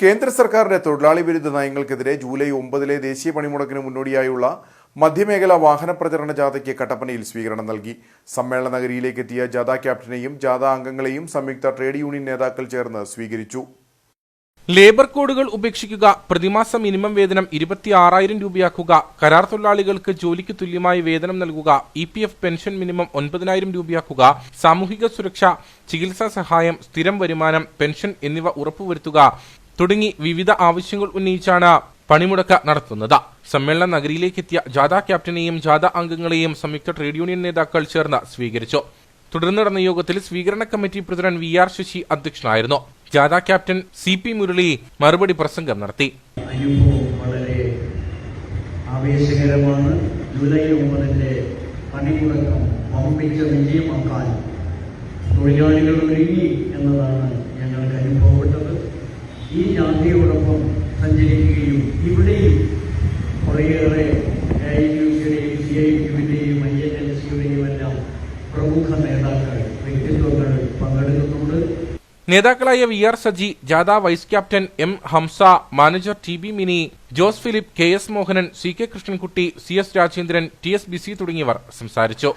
കേന്ദ്ര സർക്കാരിന്റെ തൊഴിലാളി വിരുദ്ധ നയങ്ങൾക്കെതിരെ ജൂലൈ ഒമ്പതിലെ ദേശീയ പണിമുടക്കിന് മുന്നോടിയായുള്ള മധ്യമേഖല വാഹന പ്രചരണ ജാഥയ്ക്ക് കട്ടപ്പനയിൽ സ്വീകരണം നൽകി. സമ്മേളന നഗരിയിലേക്ക് എത്തിയ ജാഥ ക്യാപ്റ്റനെയും ജാഥ അംഗങ്ങളെയും സംയുക്ത ട്രേഡ് യൂണിയൻ നേതാക്കൾ ചേർന്ന് സ്വീകരിച്ചു. ലേബർ കോഡുകൾ ഉപേക്ഷിക്കുക പ്രതിമാസ മിനിമം വേതനം ഇരുപത്തി ആറായിരം രൂപയാക്കുക കരാർ തൊഴിലാളികൾക്ക് ജോലിക്ക് തുല്യമായ വേതനം നൽകുക E P F pension minimum ഒൻപതിനായിരം രൂപയാക്കുക സാമൂഹിക സുരക്ഷ ചികിത്സാ സഹായം സ്ഥിരം വരുമാനം പെൻഷൻ എന്നിവ ഉറപ്പുവരുത്തുക തുടങ്ങി വിവിധ ആവശ്യങ്ങൾ ഉന്നയിച്ചാണ് പണിമുടക്ക് നടത്തുന്നത്. സമ്മേളന നഗരിയിലേക്കെത്തിയ ജാഥ ക്യാപ്റ്റനെയും ജാഥ അംഗങ്ങളെയും സംയുക്ത ട്രേഡ് യൂണിയൻ നേതാക്കൾ ചേർന്ന് സ്വീകരിച്ചു. തുടർന്ന് നടന്ന യോഗത്തിൽ സ്വീകരണ committee president V R Sasi അധ്യക്ഷനായിരുന്നു. ജാഥ ക്യാപ്റ്റൻ സി പി മുരളി മറുപടി പ്രസംഗം നടത്തി. വളരെ ആവേശകരമാണ്. ജൂലൈ ഒമ്പതിന്റെ പണിമുടക്കം വിജയമാക്കാൻ തൊഴിലാളികൾ ഒരുങ്ങി എന്നതാണ് പ്രമുഖ നേതാക്കളായ വി ആർ സജി ജാഥ vice captain M Hamsa manager T B Mini Jose Philip K S Mohanan C K Krishnankutty C S Rajendran T S Bisi തുടങ്ങിയവർ സംസാരിച്ചു.